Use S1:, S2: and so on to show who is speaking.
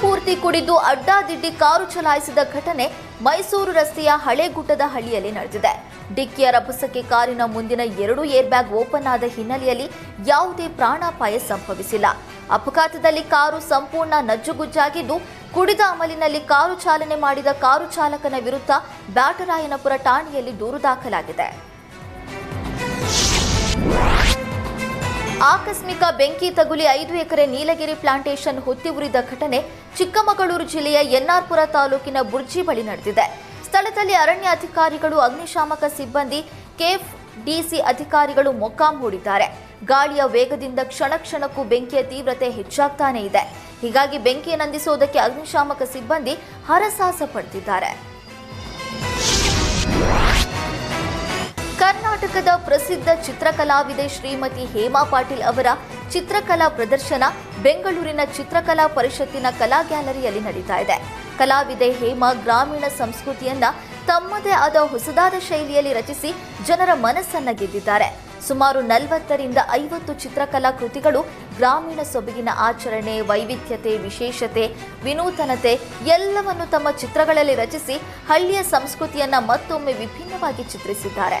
S1: ಪೂರ್ತಿ ಕುಡಿದು ಅಡ್ಡಾದಿಡ್ಡಿ ಕಾರು ಚಲಾಯಿಸಿದ ಘಟನೆ ಮೈಸೂರು ರಸ್ತೆಯ ಹಳೆಗುಡ್ಡದ ಹಳ್ಳಿಯಲ್ಲಿ ನಡೆದಿದೆ. ಡಿಕ್ಕಿಯ ರಭಸಕ್ಕೆ ಕಾರಿನ ಮುಂದಿನ ಎರಡು ಏರ್ ಬ್ಯಾಗ್ ಓಪನ್ ಆದ ಹಿನ್ನೆಲೆಯಲ್ಲಿ ಯಾವುದೇ ಪ್ರಾಣಾಪಾಯ ಸಂಭವಿಸಿಲ್ಲ. ಅಪಘಾತದಲ್ಲಿ ಕಾರು ಸಂಪೂರ್ಣ ನಜ್ಜುಗುಜ್ಜಾಗಿದ್ದು, ಕುಡಿದ ಅಮಲಿನಲ್ಲಿ ಕಾರು ಚಾಲನೆ ಮಾಡಿದ ಕಾರು ಚಾಲಕನ ವಿರುದ್ಧ ಬ್ಯಾಟರಾಯನಪುರ ಠಾಣೆಯಲ್ಲಿ ದೂರು ದಾಖಲಾಗಿದೆ. ಆಕಸ್ಮಿಕ ಬೆಂಕಿ ತಗುಲಿ ಐದು ಎಕರೆ ನೀಲಗಿರಿ ಪ್ಲಾಂಟೇಶನ್ ಹೊತ್ತಿ ಉರಿದ ಘಟನೆ ಚಿಕ್ಕಮಗಳೂರು ಜಿಲ್ಲೆಯ ಎನ್ಆರ್ಪುರ ತಾಲೂಕಿನ ಬುರ್ಜಿ ಬಳಿ ನಡೆದಿದೆ. ಸ್ಥಳದಲ್ಲಿ ಅರಣ್ಯ ಅಧಿಕಾರಿಗಳು, ಅಗ್ನಿಶಾಮಕ ಸಿಬ್ಬಂದಿ ಕೆಎಫ್ ಡಿಸಿ ಅಧಿಕಾರಿಗಳು ಮೊಕ್ಕಾಂ ಹೂಡಿದ್ದಾರೆ. ಗಾಳಿಯ ವೇಗದಿಂದ ಕ್ಷಣ ಕ್ಷಣಕ್ಕೂ ಬೆಂಕಿಯ ತೀವ್ರತೆ ಹೆಚ್ಚಾಗ್ತಾನೇ ಇದೆ. ಹೀಗಾಗಿ ಬೆಂಕಿ ನಂದಿಸುವುದಕ್ಕೆ ಅಗ್ನಿಶಾಮಕ ಸಿಬ್ಬಂದಿ ಹರಸಾಹಸ ಪಡ್ತಿದ್ದಾರೆ. ಕರ್ನಾಟಕದ ಪ್ರಸಿದ್ಧ ಚಿತ್ರಕಲಾವಿದೆ ಶ್ರೀಮತಿ ಹೇಮಾ ಪಾಟೀಲ್ ಅವರ ಚಿತ್ರಕಲಾ ಪ್ರದರ್ಶನ ಬೆಂಗಳೂರಿನ ಚಿತ್ರಕಲಾ ಪರಿಷತ್ತಿನ ಕಲಾ ಗ್ಯಾಲರಿಯಲ್ಲಿ ನಡೀತಾ ಇದೆ. ಕಲಾವಿದೆ ಹೇಮಾ ಗ್ರಾಮೀಣ ಸಂಸ್ಕೃತಿಯನ್ನ ತಮ್ಮದೇ ಆದ ಹೊಸದಾದ ಶೈಲಿಯಲ್ಲಿ ರಚಿಸಿ ಜನರ ಮನಸ್ಸನ್ನ ಗೆದ್ದಿದ್ದಾರೆ. ಸುಮಾರು ನಲವತ್ತರಿಂದ ಐವತ್ತು ಚಿತ್ರಕಲಾ ಕೃತಿಗಳು ಗ್ರಾಮೀಣ ಸೊಬಗಿನ ಆಚರಣೆ, ವೈವಿಧ್ಯತೆ, ವಿಶೇಷತೆ, ವಿನೂತನತೆ ಎಲ್ಲವನ್ನು ತಮ್ಮ ಚಿತ್ರಗಳಲ್ಲಿ ರಚಿಸಿ ಹಳ್ಳಿಯ ಸಂಸ್ಕೃತಿಯನ್ನ ಮತ್ತೊಮ್ಮೆ ವಿಭಿನ್ನವಾಗಿ ಚಿತ್ರಿಸಿದ್ದಾರೆ.